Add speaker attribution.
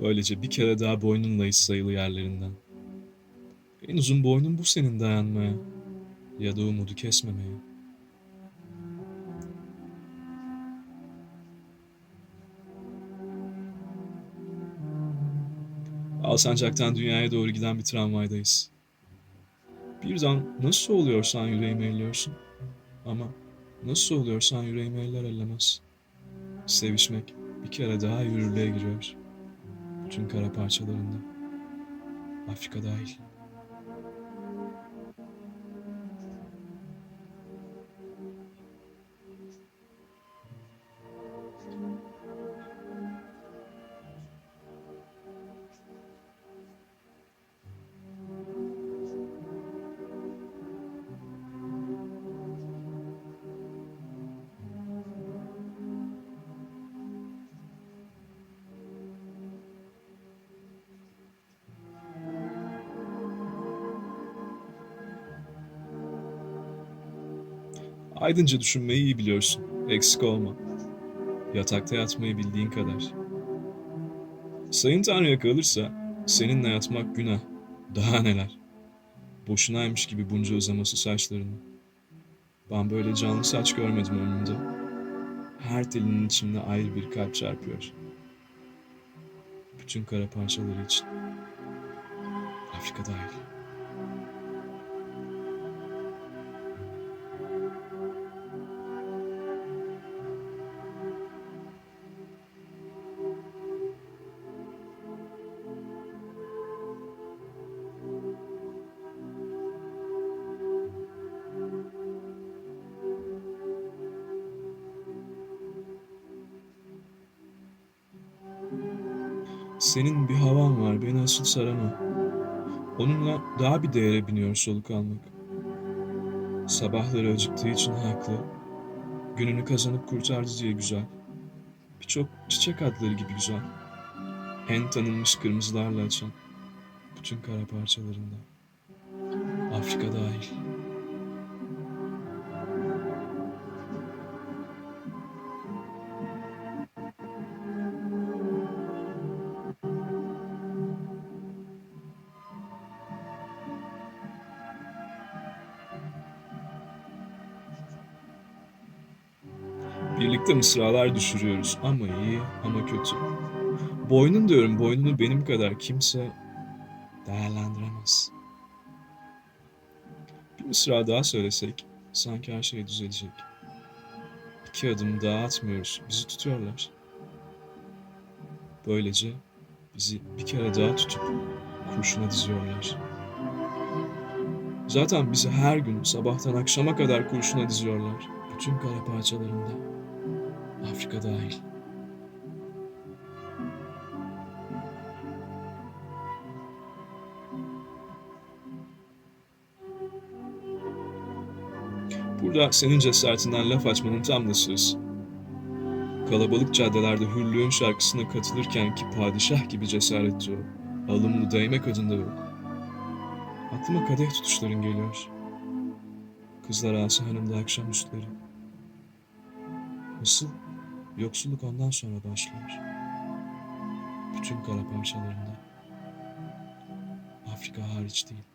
Speaker 1: Böylece bir kere daha boynunlayız sayılı yerlerinden. En uzun boynun bu senin dayanmaya ya da umudu kesmemeye. Alsancak'tan dünyaya doğru giden bir tramvaydayız. Birden nasıl oluyorsan yüreğimi elliyorsun. Ama nasıl oluyorsan yüreğimi eller ellemez. Sevişmek bir kere daha yürürlüğe giriyor. Bütün kara parçalarında. Afrika dahil. Aydınca düşünmeyi iyi biliyorsun. Eksik olma. Yatakta yatmayı bildiğin kadar. Sayın Tanrı'ya kalırsa seninle yatmak günah. Daha neler. Boşunaymış gibi bunca uzaması saçlarının. Ben böyle canlı saç görmedim ömrümde. Her telinin içinde ayrı bir kalp çarpıyor. Bütün kara parçaları için. Afrika dahil. Senin bir havan var, beni asıl sarama. Onunla daha bir değere biniyor soluk almak. Sabahları acıktığı için haklı. Gününü kazanıp kurtardı diye güzel. Birçok çiçek adları gibi güzel. En tanınmış kırmızılarla açan. Bütün kara parçalarında. Afrika dahil. Birlikte mısralar düşürüyoruz ama iyi ama kötü. Boynun diyorum boynunu benim kadar kimse değerlendiremez. Bir mısra daha söylesek sanki her şey düzelecek. İki adım daha atmıyoruz bizi tutuyorlar. Böylece bizi bir kere daha tutup kurşuna diziyorlar. Zaten bizi her gün sabahtan akşama kadar kurşuna diziyorlar. Bütün kara parçalarında. Afrika dahil. Burada senin cesaretinden laf açmanın tam da sırası. Kalabalık caddelerde hürlüğün şarkısına katılırken ki padişah gibi cesaret yok. Alımlı değmek adında yok. Aklıma kadeh tutuşların geliyor. Kızlar Asa Hanım'da akşamüstleri. Nasıl? Yoksulluk ondan sonra başlıyor. Bütün kara parçalarında. Afrika hariç değil.